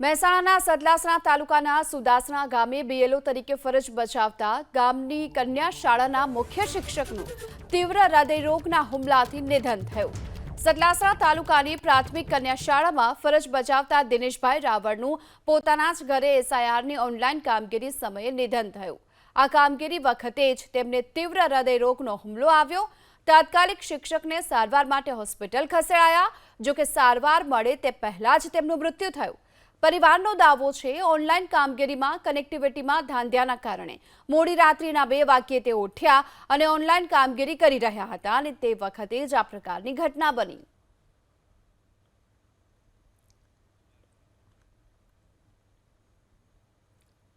મહેસાણાના સતલાસણા તાલુકાના સુદાસણા ગામે બીએલઓ તરીકે ફરજ બજાવતા ગામની કન્યા શાળાના મુખ્ય શિક્ષકનું તીવ્ર હૃદયરોગના હુમલાથી નિધન થયું. સતલાસણા તાલુકાની પ્રાથમિક કન્યા શાળામાં ફરજ બજાવતા દિનેશભાઈ રાવળનું પોતાના જ ઘરે એસઆઈઆરની ઓનલાઈન કામગીરી સમયે નિધન થયું. આ કામગીરી વખતે જ તેમને તીવ્ર હૃદયરોગનો હુમલો આવ્યો. તાત્કાલિક શિક્ષકને સારવાર માટે હોસ્પિટલ ખસેડાયા. જો કે સારવાર મળે તે પહેલા જ તેમનું મૃત્યુ થયું. પરિવારનો દાવો છે, ઓનલાઈન કામગીરીમાં, કનેક્ટિવિટીમાં ધાંધ્યાના કારણે. મોડી રાત્રિના બે વાગ્યે તે ઉઠ્યા અને ઓનલાઈન કામગીરી કરી રહ્યા હતા અને તે વખતે જ આ પ્રકારની ઘટના બની.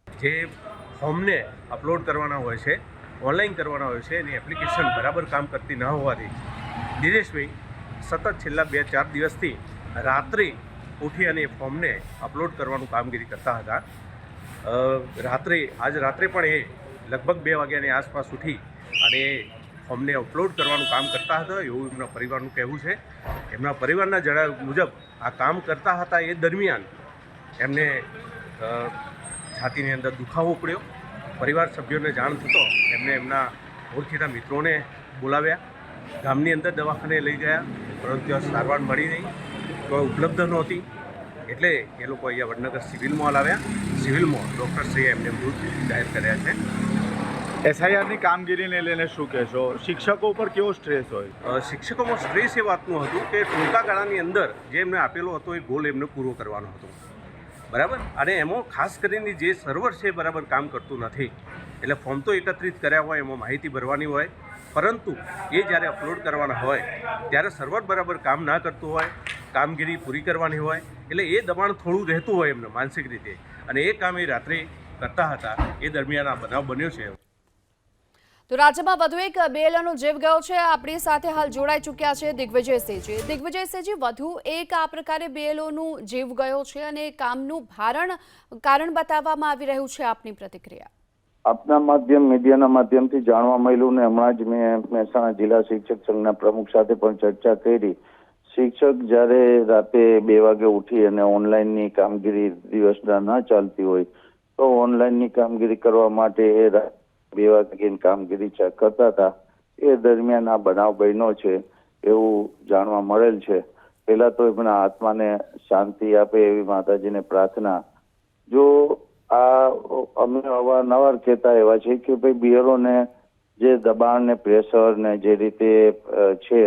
જે ફોર્મને અપલોડ કરવાના હોય છે, ઓનલાઈન કરવાના હોય છે, એની એપ્લિકેશન બરાબર કામ કરતી ન હોવાથી દિનેશભાઈ સતત છેલ્લા બે ચાર દિવસથી રાત્રે ઉઠી અને એ ફોર્મને અપલોડ કરવાનું કામગીરી કરતા હતા. રાત્રે, આજ રાત્રે પણ એ લગભગ બે વાગ્યાની આસપાસ ઉઠી અને ફોર્મને અપલોડ કરવાનું કામ કરતા હતા. એવું એમના પરિવારનું કહેવું છે. એમના પરિવારના જણાવ્યા મુજબ આ કામ કરતા હતા એ દરમિયાન એમને છાતીની અંદર દુખાવો પડ્યો. પરિવાર સભ્યોને જાણ થતો એમને એમના ઓળખીના મિત્રોને બોલાવ્યા. ગામની અંદર દવાખાને લઈ ગયા, પરંતુ સારવાર મળી નહીં. ઉપલબ્ધ નહોતી. એટલે એ લોકો અહીંયા વડનગર સિવિલ મોલ આવ્યા. સિવિલ મોલ ડૉક્ટરશ્રીએ એમને મૃત જાહેર કર્યા છે. એસઆઈઆરની કામગીરીને લઈને શું કહેશો? શિક્ષકો ઉપર કેવો સ્ટ્રેસ હોય? શિક્ષકોમાં સ્ટ્રેસ એ વાતનું હતું કે ટૂંકા ગાળાની અંદર જે એમને આપેલો હતો એ ગોલ એમને પૂરો કરવાનો હતો. બરાબર? અને એમાં ખાસ કરીને જે સર્વર છે એ બરાબર કામ કરતું નથી. એટલે ફોર્મ તો એકત્રિત કર્યા હોય એમાં માહિતી ભરવાની હોય. પરંતુ એ જ્યારે અપલોડ કરવાના હોય ત્યારે સર્વર બરાબર કામ ના કરતું હોય કામગીરી પૂરી કરવાની હોય એટલે એ દબાણ થોડું રહેતું હોય એમને માનસિક રીતે. અને એ કામ એ રાત્રે કરતા હતા એ દરમિયાન આ બનાવ બન્યો છે. તો રાજ્યમાં વધુ એક બેલનો જીવ ગયો છે. આપણી સાથે હાલ જોડાઈ ચૂક્યા છે દિગ્વિજયસિંહજી દિગ્વિજયસિંહજી વધુ એક આ પ્રકારે બેલોનું જીવ ગયો છે અને કામનું ભારણ કારણ બતાવવામાં આવી રહ્યું છે આપની પ્રતિક્રિયા. આપના માધ્યમ મીડિયાના માધ્યમથી જાણવા મળ્યું ને હમણાં જ મેં મહેસાણા જિલ્લા શિક્ષક સંઘના પ્રમુખ સાથે પણ ચર્ચા કરી. શિક્ષક જ્યારે રાતે બે વાગે ઉઠી અને ઓનલાઈનની કામગીરી દિવસના ન ચાલતી હોય, તો ઓનલાઈનની કામગીરી કરવા માટે એ બે વાગે કામગીરી કરતા હતા. એ દરમિયાન આ બનાવ બન્યો છે એવું જાણવા મળેલ છે. પહેલા તો એમના આત્માને શાંતિ આપે એવી માતાજીને પ્રાર્થના. જો આ અમે અવારનવાર કહેતા એવા છે કે ભાઈ બિયરોને જે દબાણ ને પ્રેશર ને જે રીતે છે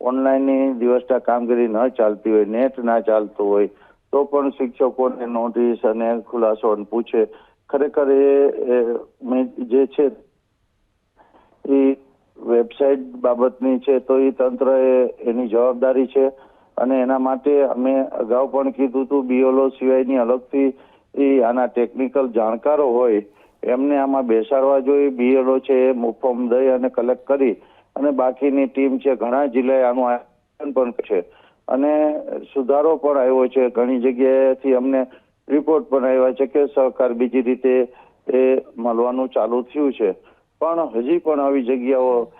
ઓનલાઈનની દિવસના કામગીરી ન ચાલતી હોય, નેટ ના ચાલતું હોય, તો પણ શિક્ષકોને નોટિસ અને ખુલાસો પૂછે. ખરેખર એ જે છે, એ વેબસાઇટ બાબતની છે, તો એ તંત્ર એની જવાબદારી છે. અને એના માટે અમે અગાઉ પણ કીધું હતું બીઓલો સિવાયની અલગથી એ આના ટેકનિકલ જાણકારો હોય, એમને આમાં બેસાડવા જોઈએ. બીએલઓ છે એ ફોર્મ દઈ અને કલેક્ટ કરી અને બાકીની ટીમ છે, ઘણા જિલ્લાએ આનું આયોજન પણ છે. અને સુધારો પણ આવ્યો છે. ઘણી જગ્યાએથી અમને રિપોર્ટ પણ આવ્યા છે કે સહકાર બીજી રીતે એ મળવાનું ચાલુ થયું છે. પણ હજી પણ આવી જગ્યાઓ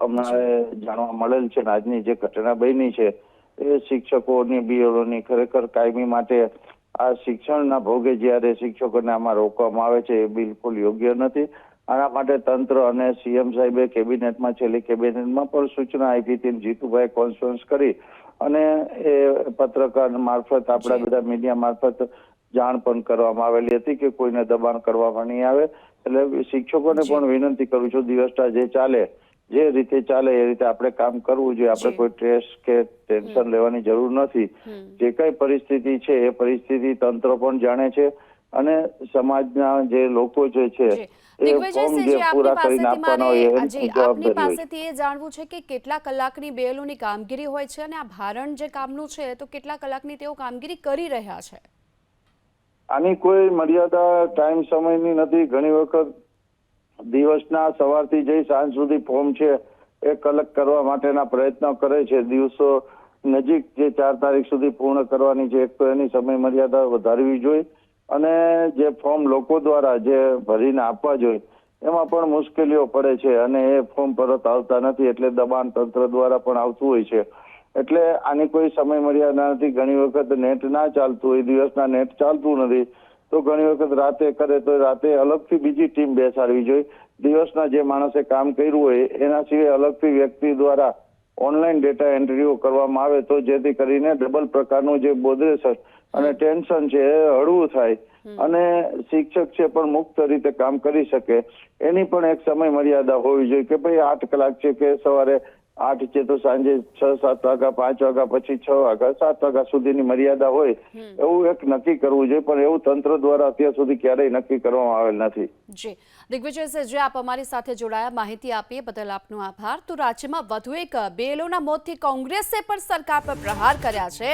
અમારે જાણવા મળેલ છે આજની જે ઘટના બની છે, એ શિક્ષકોની બીઓની ખરેખર કાયમી માટે આ શિક્ષણના ભોગે જ્યારે શિક્ષકોને આમાં રોકવામાં આવે છે એ બિલકુલ યોગ્ય નથી. આના માટે તંત્ર અને સીએમ સાહેબે કેબિનેટમાં છેલ્લી કેબિનેટમાં પણ સૂચના આપી હતી જીતુભાઈ કોન્ફરન્સ કરી અને એ પત્રકાર મારફત આપણા બધા મીડિયા મારફત જાણ પણ કરવામાં આવેલી હતી કે કોઈને દબાણ કરવામાં નહીં આવે. એટલે શિક્ષકોને પણ વિનંતી કરું છું દિવસના જે ચાલે જે રીતે ચાલે એ રીતે આપણે કામ કરવું જોઈએ. આપણે કોઈ સ્ટ્રેસ કે ટેન્શન લેવાની જરૂર નથી. જે કઈ પરિસ્થિતિ છે એ પરિસ્થિતિ તંત્ર પણ જાણે છે. અને સમાજના જે લોકો જે છે આપની પાસેથી એ જાણવું છે કે કેટલા કલાકની બેલોની કામગીરી હોય છે અને આ ભારણ જે કામનું છે તો કેટલા કલાકની તેઓ કામગીરી કરી રહ્યા છે? આની કોઈ મર્યાદા ટાઈમ સમયની નથી. ઘણી વખત દિવસના સવારથી જઈ સાંજ સુધી ફોર્મ છે એ કલેક્ટ કરવા માટેના પ્રયત્નો કરે છે. દિવસો નજીક જે ચાર તારીખ સુધી પૂર્ણ કરવાની છે એક તો એની સમય મર્યાદા વધારવી જોઈએ. અને જે ફોર્મ લોકો દ્વારા જે ભરીને આપવા જોઈએ, એમાં પણ મુશ્કેલીઓ પડે છે અને એ ફોર્મ પરત આવતા નથી, એટલે દબાણ તંત્ર દ્વારા પણ આવતું હોય છે. એટલે આની કોઈ સમય મર્યાદા નથી. ઘણી વખત નેટ ના ચાલતું હોય દિવસના નેટ ચાલતું નથી, તો ઘણી વખત રાતે કરે તો રાતે અલગથી બીજી ટીમ બેસાડવી જોઈએ. દિવસના જે માણસે કામ કર્યું હોય, એના સિવાય અલગથી વ્યક્તિ દ્વારા ઓનલાઈન ડેટા એન્ટ્રીઓ કરવામાં આવે તો જેથી કરીને ડબલ પ્રકારનું જે બોધરેશન અને ટેન્શન છે એ હળવું થાય. અને શિક્ષક છે પણ મુક્ત રીતે કામ કરી શકે. એની પણ એક સમય મર્યાદા હોવી જોઈએ કે ભાઈ આઠ કલાક છે કે સવારે આઠ છે તો સાંજે છ સાત વાગ્યા પાંચ વાગ્યા પછી છ વાગ્યા સાત વાગ્યા સુધીની મર્યાદા હોય એવું એક નક્કી કરવું જોઈએ પણ એવું તંત્ર દ્વારા અત્યાર સુધી ક્યારેય નક્કી કરવામાં આવેલ નથી. જી. દિગ્વિજય જે આપ અમારી સાથે જોડાયા માહિતી આપી બદલ આપનો આભાર. તો રાજ્યમાં વધુ એક બેલોના મોતથી કોંગ્રેસે પણ સરકાર પર પ્રહાર કર્યા છે.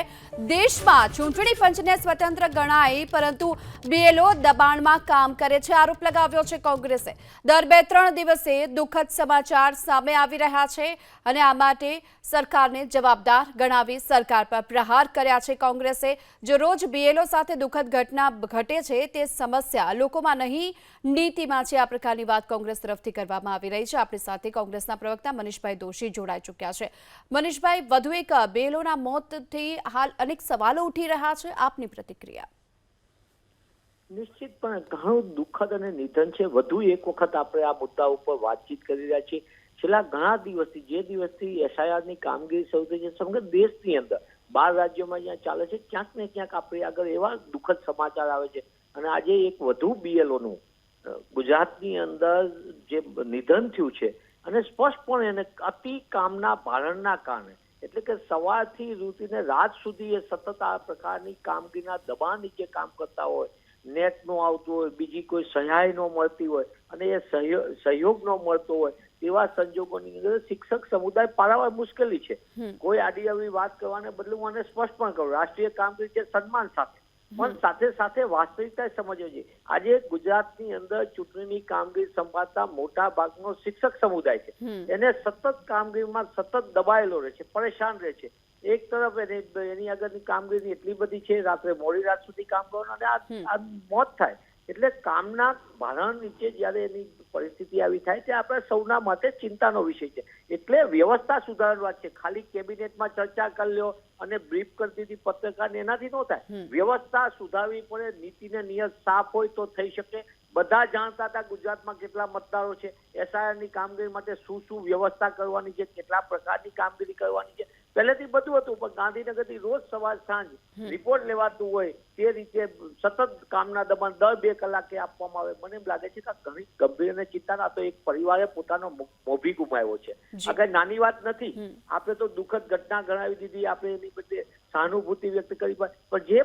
દેશમાં ચૂંટણી પંચને સ્વતંત્ર ગણાય પરંતુ બેલો દબાણમાં કામ કરે છે. આરોપ લગાવ્યો છે કોંગ્રેસે. દર બે ત્રણ દિવસે દુઃખદ સમાચાર સામે આવી રહ્યા છે. અને આ માટે સરકારને જવાબદાર ગણાવી સરકાર પર પ્રહાર કર્યા છે કોંગ્રેસે. જો રોજ બીએલઓ સાથે દુઃખદ ઘટના ઘટે છે, તે સમસ્યા લોકોમાં નહીં, નીતિમાં છે. આ પ્રકારની વાત કોંગ્રેસ તરફથી કરવામાં આવી રહી છે. આપણી સાથે કોંગ્રેસના પ્રવક્તા મનીષભાઈ દોશી જોડાઈ ચૂક્યા છે. મનીષભાઈ, વધુ એક બેલોના મોતથી હાલ અનેક સવાલો ઉઠી રહ્યા છે. આપની પ્રતિક્રિયા. નિશ્ચિતપણે ઘણું દુઃખદ અને નિધન છે. વધુ એક વખત આપણે આ મુદ્દા ઉપર વાતચીત કરી રહ્યા છીએ. છેલ્લા ઘણા દિવસથી, જે દિવસથી એસઆઈઆરની કામગીરી શરૂ થઈ છે, સમગ્ર દેશની અંદર, બાર રાજ્યોમાં જ્યાં ચાલે છે, ક્યાંક ને ક્યાંક આપણે આગળ એવા દુઃખદ સમાચાર આવે છે. અને આજે એક વધુ બીએલઓનું ગુજરાતની અંદર જે નિધન થયું છે, અને સ્પષ્ટપણે એને અતિ કામના ભારણના કારણે, એટલે કે સવારથી રૂટીને રાત સુધી એ સતત આ પ્રકારની કામગીરીના દબાણ નીચે કામ કરતા હોય નેટ નો આવતું હોય બીજી કોઈ સહાય ન મળતી હોય અને એ સહયોગ ન મળતો હોય એવા સંજોગોની અંદર શિક્ષક સમુદાય પારાવાર મુશ્કેલી છે. કોઈ આડી આવી વાત કરવાને બદલે હું આને સ્પષ્ટ પણ કરું રાષ્ટ્રીય કામગીરી છે સન્માન સાથે. પણ સાથે સાથે વાસ્તવિકતા સમજવી છે. આજે ગુજરાતની અંદર ચૂંટણીની કામગીરી સંભાળતા મોટા ભાગનો શિક્ષક સમુદાય છે. એને સતત કામગીરીમાં સતત દબાયેલો રહે છે પરેશાન રહે છે. એક તરફ એની એની આગળની કામગીરી એટલી બધી છે રાત્રે મોડી રાત સુધી કામ કરવાનું અને આ મોત થાય. એટલે કામના ભારણ નીચે જ્યારે એની પરિસ્થિતિ આવી થાય તે આપણે સૌના માટે ચિંતાનો વિષય છે. એટલે વ્યવસ્થા સુધારવાની વાત છે. ખાલી કેબિનેટમાં ચર્ચા કરી લ્યો અને બ્રીફ કરી દીધી પત્રકારને એનાથી ન થાય. વ્યવસ્થા સુધારવી પડે નીતિને નિયત સાફ હોય તો થઈ શકે. બધા જાણતા હતા ગુજરાતમાં કેટલા મતદારો છે. એસઆઈઆરની કામગીરી માટે શું શું વ્યવસ્થા કરવાની છે કેટલા પ્રકારની કામગીરી કરવાની છે. પહેલેથી બધું હતું પણ ગાંધીનગરથી રોજ સવાર સાંજ રિપોર્ટ લેવાતું હોય તે રીતે સતત કામના દબાણ દર બે કલાકે આપવામાં આવે. મને એમ લાગે છે કે ઘણી ગંભીર અને ચિંતાના તો એક પરિવારે પોતાનો મોભી ગુમાવ્યો છે. જી. આ કઈ નાની વાત નથી આપણે તો દુઃખદ ઘટના ગણાવી દીધી આપણે એની બધે સહાનુભૂતિ વ્યક્ત કરી પણ જે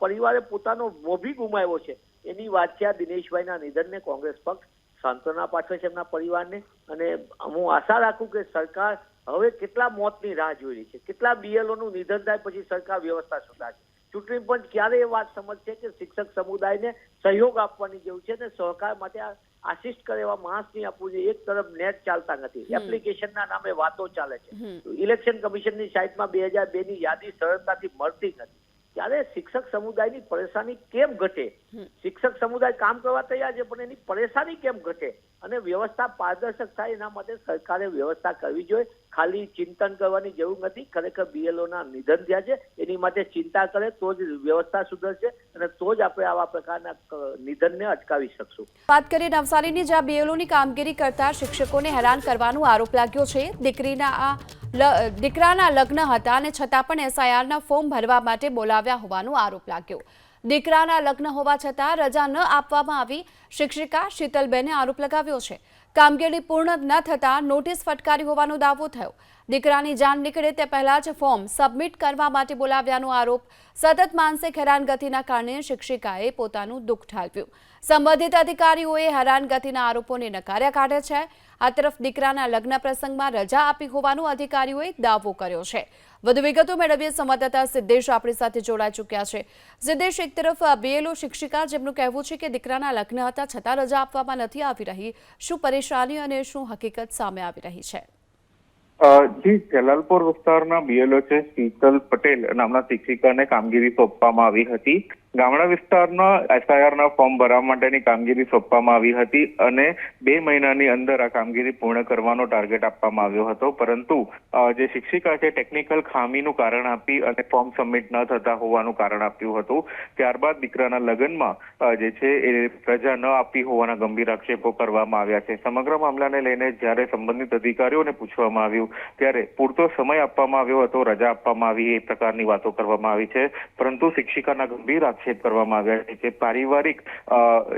પરિવારે પોતાનો મોભી ગુમાવ્યો છે એની વાત છે આ દિનેશભાઈના નિધનને કોંગ્રેસ પક્ષ સાંત્વના પાઠવે છે એમના પરિવારને. અને હું આશા રાખું કે સરકાર હવે કેટલા મોતની રાહ જોઈ રહી છે? કેટલા બીએલઓનું નું નિધન થાય પછી સરકાર વ્યવસ્થા સુધારશે? ચૂંટણી પંચ ક્યારે એ વાત સમજશે કે શિક્ષક સમુદાયને સહયોગ આપવાની જેવું છે અને સહકાર માટે આશિષ્ટ કરે એવા માણસ નહીં આપવું જોઈએ. એક તરફ નેટ ચાલતા નથી. એપ્લિકેશનના નામે વાતો ચાલે છે. ઇલેક્શન કમિશનની સાઇટમાં બે હજાર બે ની યાદી સરળતાથી મળતી નથી. ત્યારે શિક્ષક સમુદાયની પરેશાની કેમ ઘટે? શિક્ષક સમુદાય કામ કરવા તૈયાર છે પણ એની પરેશાની કેમ ઘટે? અને વ્યવસ્થા પારદર્શક થાય એના માટે સરકારે વ્યવસ્થા કરવી જોઈએ. ખાલી ચિંતન કરવાની જરૂર નથી. ખરેખર BLO ના નિધન થયા છે. એની માટે ચિંતા કરે તો જ વ્યવસ્થા સુધરશે અને તો જ આપણે આવા પ્રકારના નિધનને અટકાવી શકશું. વાત કરીએ નવસારીની જ્યાં બીએલઓની કામગીરી કરતા શિક્ષકોને હેરાન કરવાનો આરોપ લાગ્યો છે. દીકરીના આ દીકરાના લગ્ન હતા અને છતાં પણ એસઆઈઆરના ફોર્મ ભરવા માટે બોલાવ્યા હોવાનો આરોપ લાગ્યો. દીકરાના લગ્ન હોવા છતાં રજા ન આપવામાં આવી. શિક્ષિકા શીતલબેને આરોપ લગાવ્યો છે. કામગીરી પૂર્ણ ન થતાં નોટિસ ફટકારી હોવાનો દાવો થયો. દીકરાની જાન નીકળે તે પહેલાં જ ફોર્મ સબમિટ કરવા માટે બોલાવ્યાનો આરોપ સતત માનસિક હેરાનગતિના કારણે શિક્ષિકાએ પોતાનું દુઃખ ઠાલવ્યું. સંબંધિત અધિકારીઓએ હેરાનગતિના આરોપોને નકાર્યા કાઢે છે. આ તરફ દીકરાના લગ્ન પ્રસંગમાં રજા આપી હોવાનો અધિકારીઓએ દાવો કર્યો છે. વધુ વિગતો મેળવીએ સંવાદદાતા સિદ્ધેશ આપણી સાથે જોડાઈ ચૂક્યા છે. સિદ્ધેશ, એક તરફ બીએલઓ શિક્ષિકા જેમનું કહેવું છે કે દીકરાના લગ્ન હતા, છતાં રજા આપવામાં નથી આવી રહી. શું પરેશાની અને શું હકીકત સામે આવી રહી છે? જી જલાલપોર વિસ્તારના બીએલઓ છે શીતલ પટેલ નામના શિક્ષિકાને કામગીરી સોંપવામાં આવી હતી. ગામડા વિસ્તારના એસઆઈઆરના ફોર્મ ભરવા માટેની કામગીરી સોંપવામાં આવી હતી અને બે મહિનાની અંદર આ કામગીરી પૂર્ણ કરવાનો ટાર્ગેટ આપવામાં આવ્યો હતો. પરંતુ જે શિક્ષિકા છે, ટેકનિકલ ખામીનું કારણ આપી અને ફોર્મ સબમિટ ન થતા હોવાનું કારણ આપ્યું હતું. ત્યારબાદ દીકરાના લગ્નમાં જે છે, એ રજા ન આપી હોવાના ગંભીર આક્ષેપો કરવામાં આવ્યા છે. સમગ્ર મામલાને લઈને જ્યારે સંબંધિત અધિકારીઓને પૂછવામાં આવ્યું, ત્યારે પૂરતો સમય આપવામાં આવ્યો હતો, રજા આપવામાં આવી, એ પ્રકારની વાતો કરવામાં આવી છે. પરંતુ શિક્ષિકાના ગંભીર આક્ષેપ કરવામાં આવ્યા છે કે પારિવારિક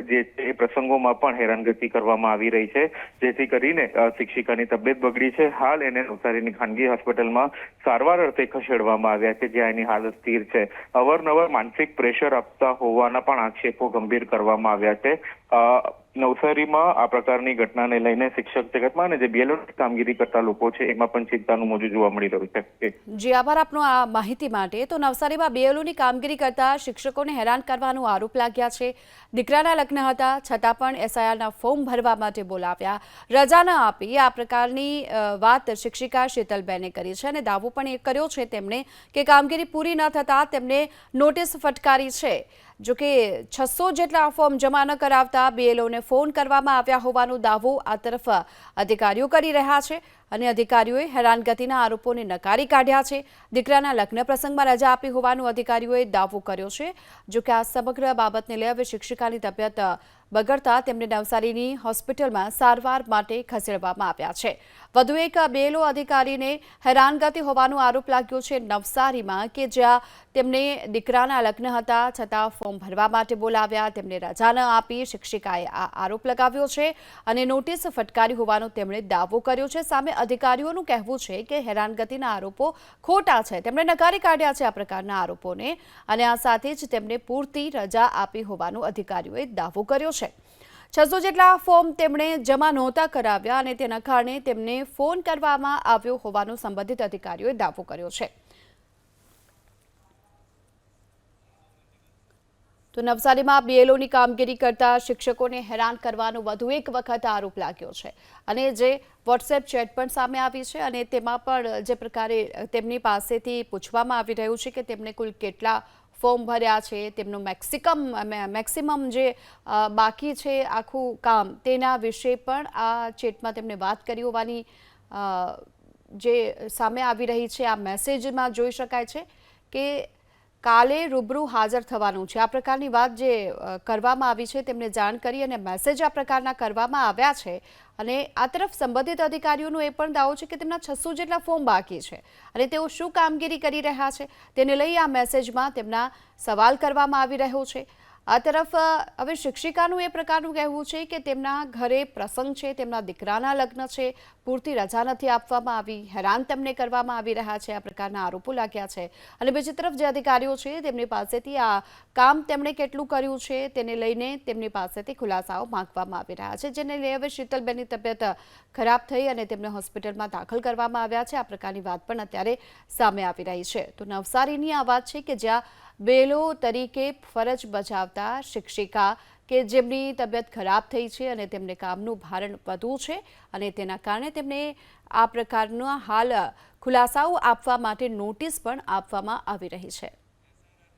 જે એ પ્રસંગોમાં પણ હેરાનગતિ કરવામાં આવી રહી છે. જેથી કરીને શિક્ષિકાની તબિયત બગડી છે. હાલ એને નવસારીની ખાનગી હોસ્પિટલમાં સારવાર અર્થે ખસેડવામાં આવ્યા છે, જ્યાં એની હાલત સ્થિર છે. અવારનવાર માનસિક પ્રેશર આપતા હોવાના પણ આક્ષેપો ગંભીર કરવામાં આવ્યા છે. નવસારીમાં આ પ્રકારની ઘટનાને લઈને શિક્ષક જગતમાં અને જે બીએલઓ કામગીરી કરતા લોકો છે, એમાં પણ ચિંતાનું મોજું જોવા મળી રહ્યું છે. જી, આભાર આપનો આ માહિતી માટે. તો નવસારીમાં બીએલઓની કામગીરી કરતા શિક્ષકોને હેરાન કરવાનો આરોપ લાગ્યા છે. દીકરાના લગ્ન હતા, છતાં પણ એસઆઈઆરના ફોર્મ ભરવા માટે બોલાવ્યા. રજા ન આપી આ પ્રકારની વાત શિક્ષિકા શીતલબેને કરી છે અને દાવો પણ એ કર્યો છે તેમણે કે કામગીરી પૂરી ન થતાં તેમને નોટિસ ફટકારી છે. જો કે છસો જેટલા ફોર્મ જમા ન કરાવતા બીએલઓને ફોન કરવામાં આવ્યા હોવાનો દાવો આ તરફ અધિકારીઓ કરી રહ્યા છે અને અધિકારીઓએ હેરાનગતિના આરોપોને નકારી કાઢ્યા છે. દીકરાના લગ્ન પ્રસંગમાં રજા આપી હોવાનો અધિકારીઓએ દાવો કર્યો છે. જોકે આ સમગ્ર બાબતને લઈ હવે શિક્ષિકાની તબિયત બગડતા તેમને નવસારીની હોસ્પિટલમાં સારવાર માટે ખસેડવામાં આવ્યા છે. વધુ એક બેલો અધિકારીને હેરાનગતિ હોવાનો આરોપ લાગ્યો છે નવસારીમાં કે જ્યાં તેમને દીકરાના લગ્ન હતા છતાં ફોર્મ ભરવા માટે બોલાવ્યા. તેમને રજા ન આપી શિક્ષિકાએ આ આરોપ લગાવ્યો છે અને નોટિસ ફટકારી હોવાનો તેમણે દાવો કર્યો છે. સામે અધિકારીઓનું કહેવું છે કે હેરાનગતિના આરોપો ખોટા છે. તેમણે નકારી કાઢ્યા છે આ પ્રકારના આરોપોને અને આ સાથે જ તેમને પૂરતી રજા આપી હોવાનો અધિકારીઓએ દાવો કર્યો છે. છસો જેટલા ફોર્મ તેમણે જમા નહોતા કરાવ્યા અને તેના કારણે તેમને ફોન કરવામાં આવ્યો હોવાનો સંબંધિત અધિકારીઓએ દાવો કર્યો છે. તો નવસારીમાં બીએલઓની કામગીરી કરતા શિક્ષકોને હેરાન કરવાનો વધુ એક વખત આરોપ લાગ્યો છે. અને જે વોટ્સએપ ચેટ પણ સામે આવી છે અને તેમાં પણ જે પ્રકારે તેમની પાસેથી પૂછવામાં આવી રહ્યું છે કે તેમને કુલ કેટલા ફોર્મ ભર્યા છે, તેમનું મેક્સિકમ મેક્સિમમ જે બાકી છે આખું કામ, તેના વિશે પણ આ ચેટમાં તેમણે વાત કરી હોવાની જે સામે આવી રહી છે, આ મેસેજમાં જોઈ શકાય છે કે કાલે રૂબરૂ હાજર થવાનું છે. આ પ્રકારની વાત જે કરવામાં આવી છે તેમને જાણ કરી અને મેસેજ આ પ્રકારના કરવામાં આવ્યા છે. અને આ તરફ સંબંધિત અધિકારીઓનો એ પણ દાવો છે કે તેમના છસો જેટલા ફોર્મ બાકી છે. અને તેઓ શું કામગીરી કરી રહ્યા છે તેને લઈ આ મેસેજમાં તેમના સવાલ કરવામાં આવી રહ્યો છે. આ તરફ હવે શિક્ષિકાનું એ પ્રકારનું કહેવું છે કે તેમના ઘરે પ્રસંગ છે, તેમના દીકરાના લગ્ન છે પૂરતી રજા નથી આપવામાં આવી, હેરાન તેમને કરવામાં આવી રહ્યા છે, આ પ્રકારના આરોપો લાગ્યા છે. અને બીજી તરફ જે અધિકારીઓ છે, તેમની પાસેથી આ કામ તેમણે કેટલું કર્યું છે, તેને લઈને તેમની પાસેથી ખુલાસાઓ માંગવામાં આવી રહ્યા છે, જેને લઈ હવે શીતલબેનની તબિયત ખરાબ થઈ અને તેમને હોસ્પિટલમાં દાખલ કરવામાં આવ્યા છે. આ પ્રકારની વાત પણ અત્યારે સામે આવી રહી છે. તો નવસારીની આ વાત છે કે જ્યાં બેલો તરીકે ફરજ બજાવતા શિક્ષિકા કે જેમની તબિયત ખરાબ થઈ છે અને તેમને કામનું ભારણ વધુ છે અને તેના કારણે તેમને આ પ્રકારના હાલ ખુલાસાઓ આપવા માટે નોટિસ પણ આપવામાં આવી રહી છે.